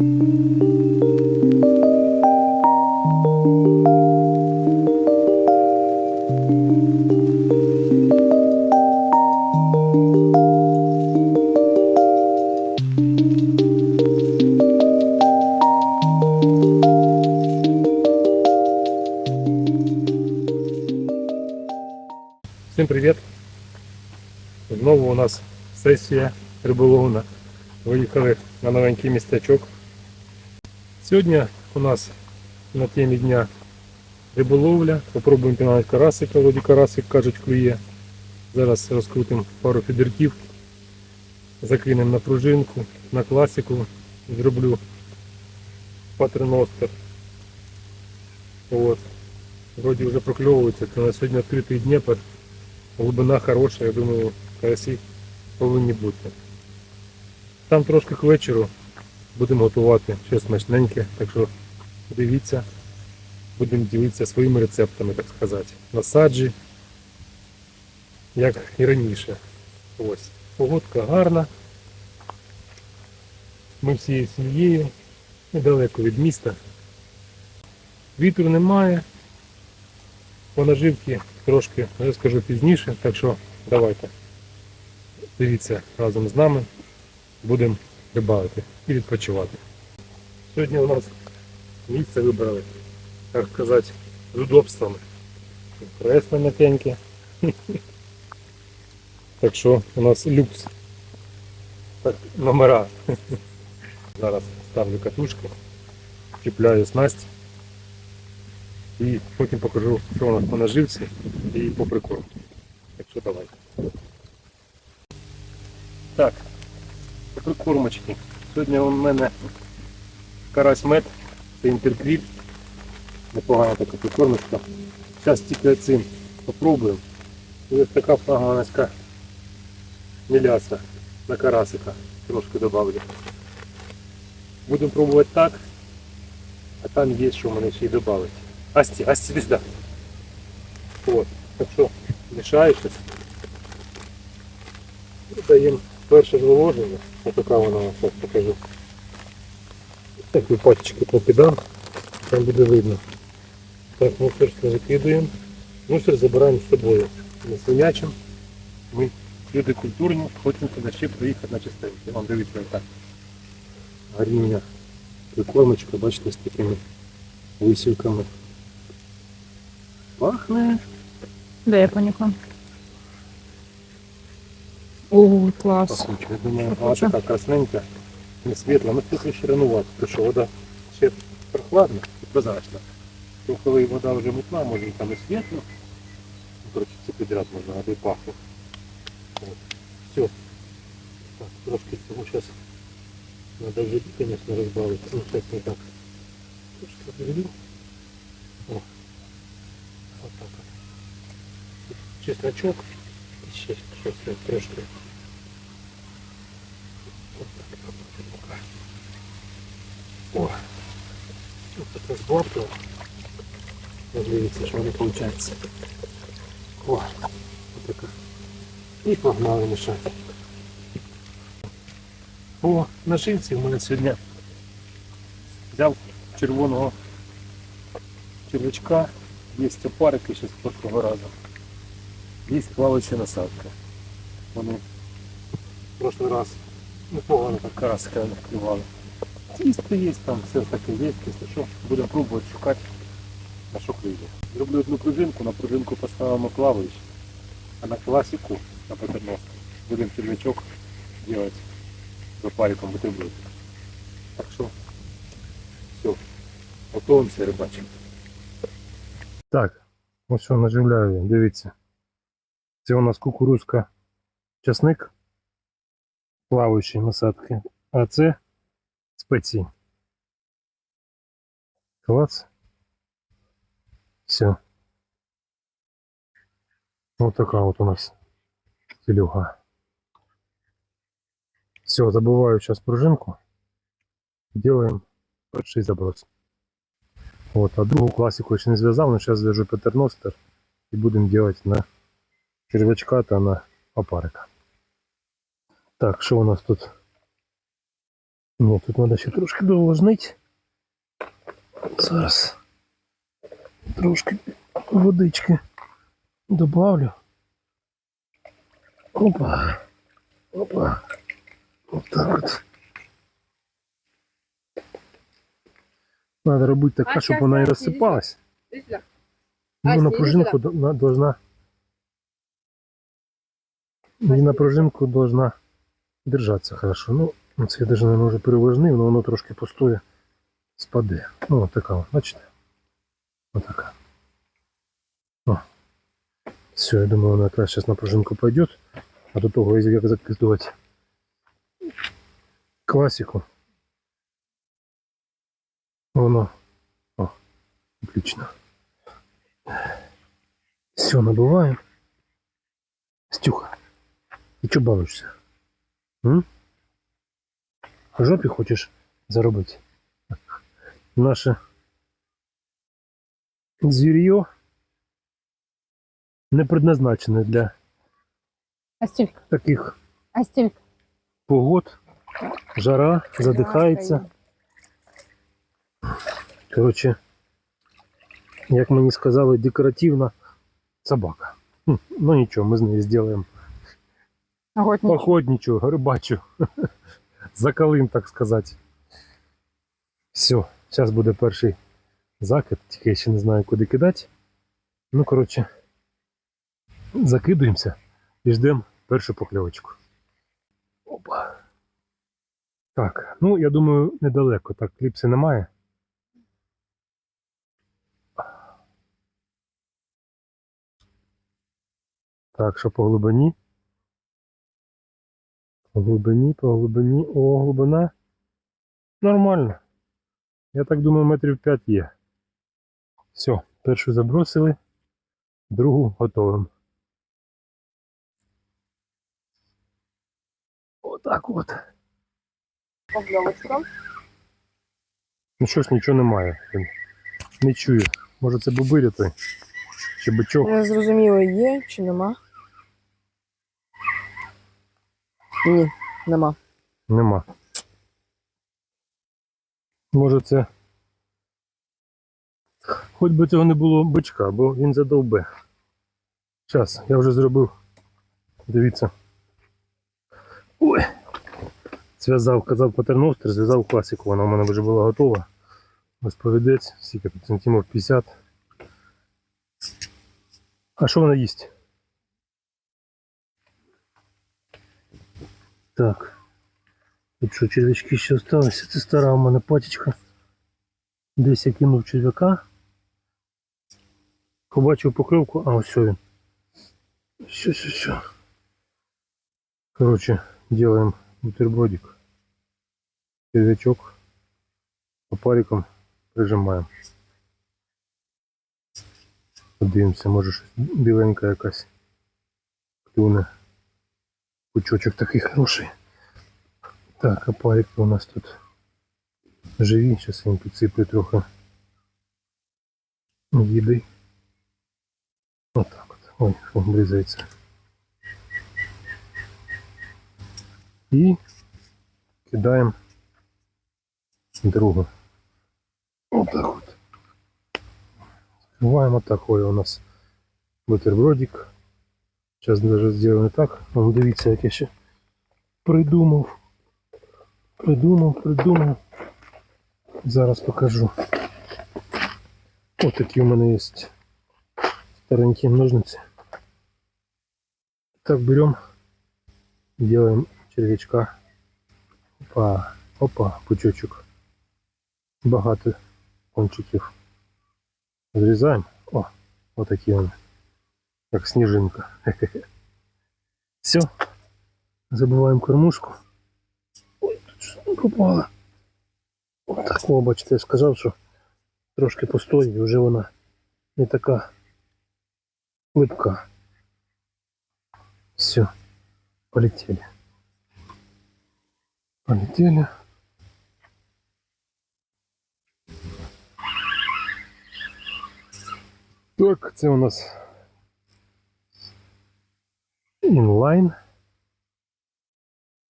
Всім привіт! Знову у нас сесія риболовна. Виїхали на новенький містечок. Сьогодні у нас на темі дня риболовля. Попробуємо піймати карасика. Вроді карасик кажуть клює. Зараз розкрутимо пару фідерків, закинемо на пружинку, на класику. Зроблю патерностер. От. Вроді вже прокльовується. Це на сьогодні відкритий Дніпр. Глибина хороша, я думаю, карасі повинні бути. Там трошки к вечору будемо готувати щось смачненьке, так що дивіться, будемо ділитися своїми рецептами, так сказати. На саджі, як і раніше. Ось. Погодка гарна. Ми всією сім'єю, недалеко від міста. Вітру немає. По наживці трошки розкажу пізніше, так що давайте. Дивіться разом з нами. Будемо рибалити і відпочивати. Сьогодні у нас місце вибрали, так сказати, з удобствами. Кресло м'якеньке. Так що у нас люкс. Так, номера. Зараз ставлю катушку, чіпляю снасть. І потім покажу, що у нас по наживці і по прикорму. Так що давай. Так, прикормочки. Сьогодні у мене карась мед, це інтерквіт. Непогана така прикормочка. Зараз тільки цим попробуємо. Ось така поганська міляса на карасика. Трошки добавлю. Будемо пробувати так, а там є, що мене ще й додати. Асті, Асті, іди. От. Так що мішаю щось. Даємо перше зволоження. Ось така вона зараз покажу. Такі пачечки покидам, там буде видно. Так, мусорство закидуємо. Мусор забираємо з собою. Не свинячим. Ми люди культурні, хочемо туди ще приїхати на чистеньке. Вам дивіться яка гарнюня прикормочка, бачите, з такими висівками. Пахне. Де я понюхала? О, клас. Я думаю, вона Пахуче. така красненька, не світла, ну трохи ще рановато, тому що вода ще прохладна прозрачна. То коли вода вже мутна, може і там і світло. Ну, Коротше, все підряд можна, а де пахне. От. Все. Так, трошки цього зараз треба вже, звісно, розбавити. Ну, зараз не так. Трошки заведу. О. От так от. Чесночок. І ще щось трошки. От так от поки. О. Ось так розбавлю. Дивіться, що воно виходить. О, отака. І погнали мішати. По нашивці в мене сьогодні взяв червоного червячка, є опарики ще з прошлого разу. Є плаваюча насадка. Вони в прошлий раз непогано так карасика вклювали. Тісто є там, все таке є, якщо що, будемо пробувати шукати на що клює. Зроблю одну пружинку, на пружинку поставимо плаваючий, а на класику, на патерності, будемо червячок делать з опариком бутерброд. Так що все, готуємося рибачимо. Так, ось що наживляю дивіться. Це у нас кукурузка часник плаваючі насадки, а це спеції. Клас. Все. Вот такая вот у нас телюга. Все, забываю сейчас пружинку. Делаем перший заброс. Вот, а другу классику еще не связал, но сейчас свяжу патерностер и будем делать на червячка та на опарика. Так, що у нас тут? Ні, тут треба ще трошки довложнити. Зараз трошки водички добавлю. Опа. Опа. Вот так от. Надо робити така, А щоб вона і розсипалась. Ну, на пружинку должна. И на пружинку должна держатися хорошо. Ну, я даже, наверное, вже переважнив, але воно трошки пустує, спаде. Ну, от така, от, бачите? Отака. О. Все, я думаю, вона якраз зараз на пружинку пойде. А до того, як закидувати класику. Воно. О, отлично. Все, набиваем. Стюха, ти чого балуєшся? М? В жопі хочеш заробити? Наше звір'йо не предназначене для Астюлька, таких Астюлька. погод. Жара, задихається. Коротше, як мені сказали, декоративна собака. Ну нічого, ми з нею зробимо Охотник. охотничу, рибачу. Закалим, так сказати. Все, зараз буде перший закид, тільки я ще не знаю, куди кидати. Ну, коротше, закидуємося і ждемо першу покльовочку. Опа. Так, ну я думаю, недалеко. Так, кліпси немає. Так, що по глибині? По глибині, по глибині. О, глибина. Нормально. Я так думаю, метрів 5 є. Все, першу забросили, другу готовим. Отак от. Ну що ж, нічого немає. Не чую. Може це бубиря той? Чи бичок? Не зрозуміло, є чи нема. Ні, нема. Нема. Може це. Хоч би цього не було бичка, бо він задовбе. Зараз, я вже зробив. Дивіться. Ой! Зв'язав, казав патерностер, зв'язав класику, вона в мене вже була готова. Розповідець, скільки тут сантимів 50. А що вона їсть? Так. Тут що червячки ще залишилися. Це стара у мене патічка. Десь я кинув черв'яка. Побачив покльовку, а ось він. Все, все, все. Короче, делаем бутербродик. Червячок. Опариком прижимаємо. Подивимося, може щось біленька якась клюне. Пучочок такий хороший. Так, а парики у нас тут живі. Зараз я їм підсиплю трохи їди. Отак от. Ой, що бризається. І кидаємо другу. Отак от. Закриваємо такое у нас бутербродик. Зараз даже зробимо так. Вон, дивіться, як я ще придумав. Придумав, придумав. Зараз покажу. Ось такі у мене є старенькі ножниці. Так, берем, делаем червячка. Опа, опа, пучочок. Багато кончиків. Зрізаємо. О, отакі вони. Як сніжинка. Все. Забуваємо кормушку. Ой, тут щось не попало. Отак, о, бачите, я сказав, що трошки постоїть, і вже вона не така липка. Все, полетели. Полетели. Так, це у нас інлайн.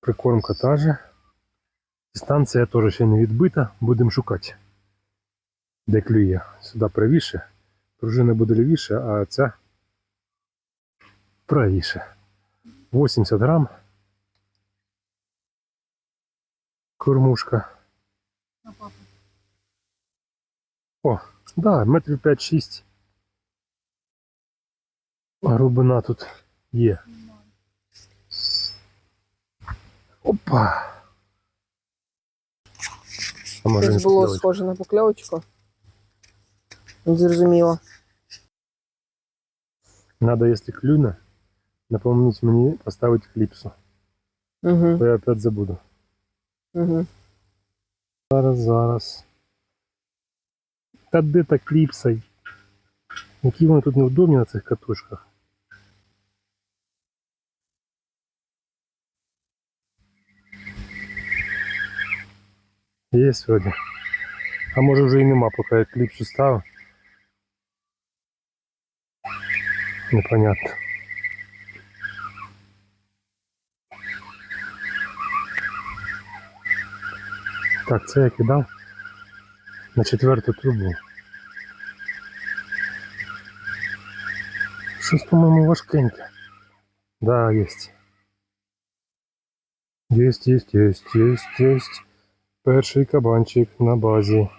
Прикормка та же. Станція теж ще не відбита, будемо шукати. Де клює. Сюди правіше. Пружина буде лівіше, а ця правіше. 80 грам. Кормушка. О, да, метрів 5-6. Глибина тут є. Опа. А може не Щось було покльовочка? схоже на покльовочку. Зрозуміло. Надо, если клюне, напомнить мені поставити кліпсу. Угу, Бо я опять забуду. угу. Зараз, зараз. Та де та кліпса? Які вони тут неудобні на цих катушках. Є вроді. А може вже і нема, поки я кліпсу ставив. Непонятно. Так, це я кидав на четверту трубу. Щось, по-моєму, важкеньке. Да, есть. Есть, есть, есть, есть, есть. Перший кабанчик на базі.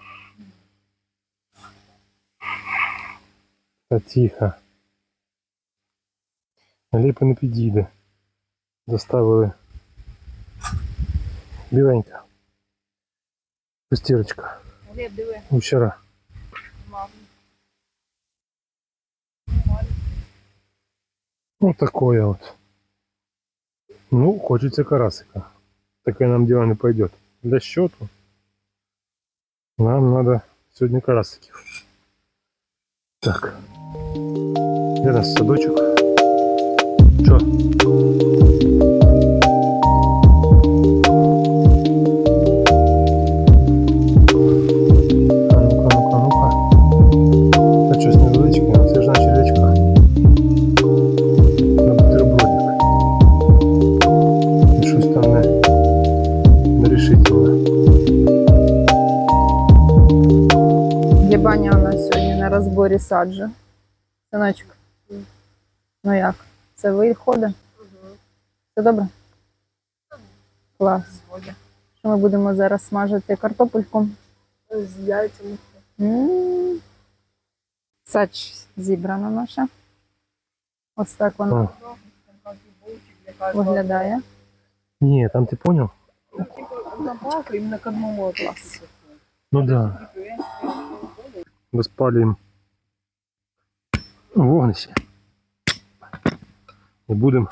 Та тихо. Ліпо не підійде. Заставили. Біленька. Пустірочка. Глеб, диви. Вчора. Вот такое вот. Ну, хочется карасика. Такое нам дело не пойдет. Для счету нам надо сегодня карасиків. Так. Где наш садочок? Что? Саджу. Синочок. Ну як? Це виходить? Все добре? Клас. Що ми будемо зараз смажити картопельку? З яйцями. Сач зібрана наша. Ось так вона виглядає. ні, там ти понял? Запах іменно к одному класу. Ну да. Розпалюємо вогнище. І будемо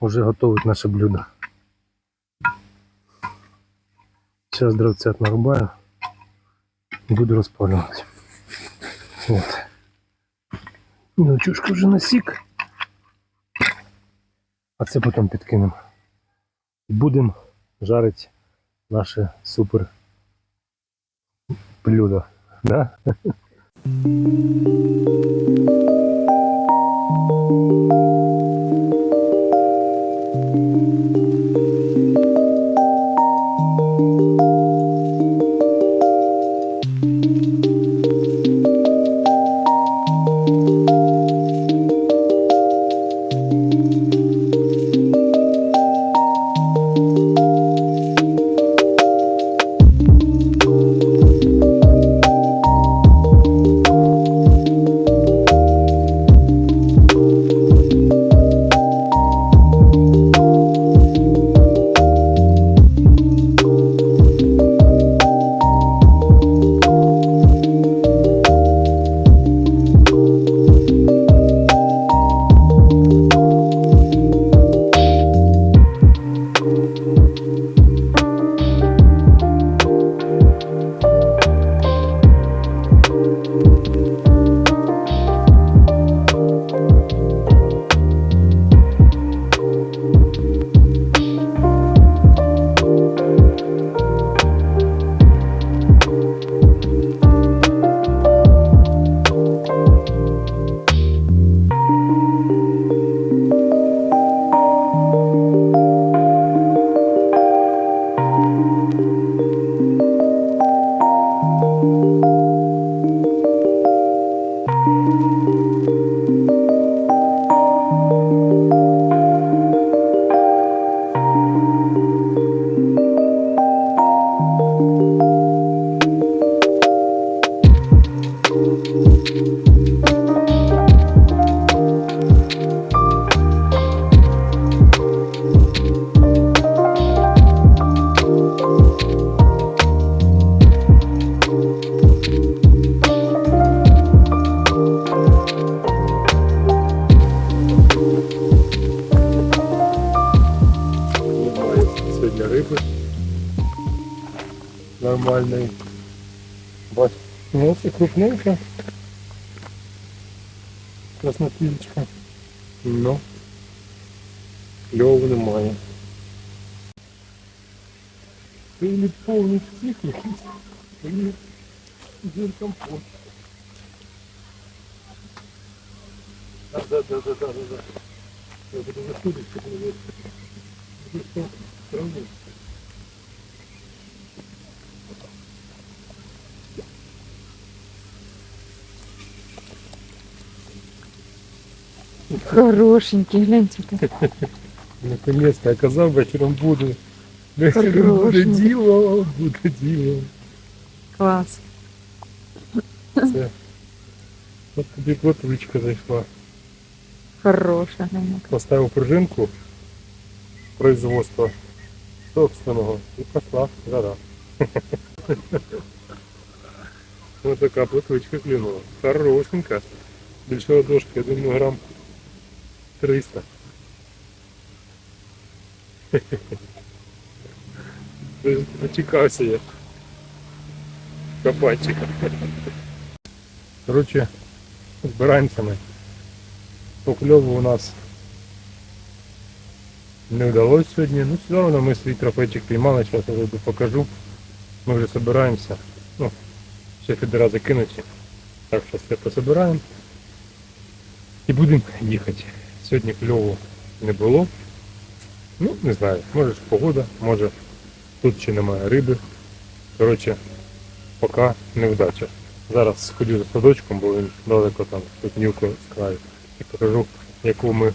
вже готувати наше блюдо. Зараз дровцят нарубаю і буду розпалювати. От. Мілочушка вже насік. А це потім підкинемо. І будемо жарити наше супер блюдо. Да? thank you нормальний. Бач, ну це крупненька. Краснопілечка. Ну. Кльову немає. Це не повний всіх якийсь. Или компот. Да, да, да, да, да, да, да. Я буду заходить, щоб не було. Буду що, траву. Хорошенький, гляньте. Наконец-то я казав, вечором буде. Вечором буде Хороший. діло, буде діло. Клас. Це. От тобі плотвичка зайшла. Хороша, гляньте. Поставив пружинку производства собственного і пошла жара. Ось така плотвичка клюнула. Хорошенька. Більше ладошки, я думаю, грам 300. Дочекався я. Кабанчика. Коротше, збираємося ми. По у нас не вдалося сьогодні. Ну, все одно ми свій трофейчик піймали, зараз я вийду покажу. Ми вже збираємося. Ну, ще фідера закинуті. Так що все пособираємо. І будемо їхати. Сьогодні кльову не було. Ну, не знаю, може погода, може тут ще немає риби. Коротше, поки невдача. Зараз сходю за садочком, бо він далеко там, тут нюко з краю. І покажу, яку ми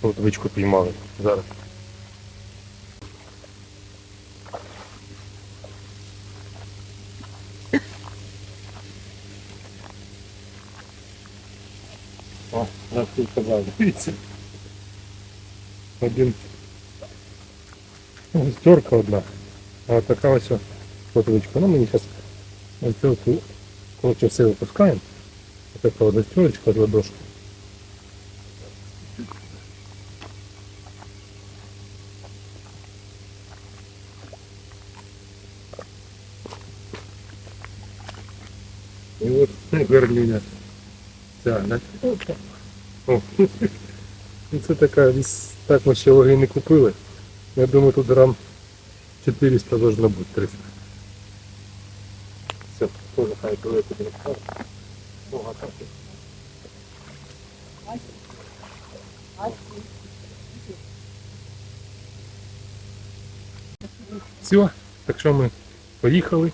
плотвичку піймали зараз. О, я тут казав, дивіться. Один стерка одна. А от така ось плотвичка. Ну мені зараз ось цю коротше все випускаємо. Ось така одна стерочка з ладошки. І гарнюня. Ця, да? О. Ну, Це така, так ми ще ваги не купили. Я думаю, тут грам 400 должно бути 300. Все, тоже хай коли тобі розкажу. Нога. Все, так що ми поїхали.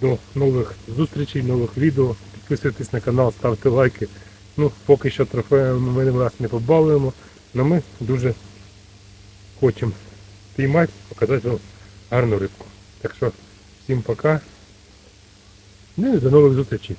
До нових зустрічей, нових відео. Підписуйтесь на канал, ставте лайки. Ну, поки що трофеями ми вас не побалуємо, але ми дуже хочемо піймати, показати вам гарну рибку. Так що всім пока. Ну і до нових зустрічей.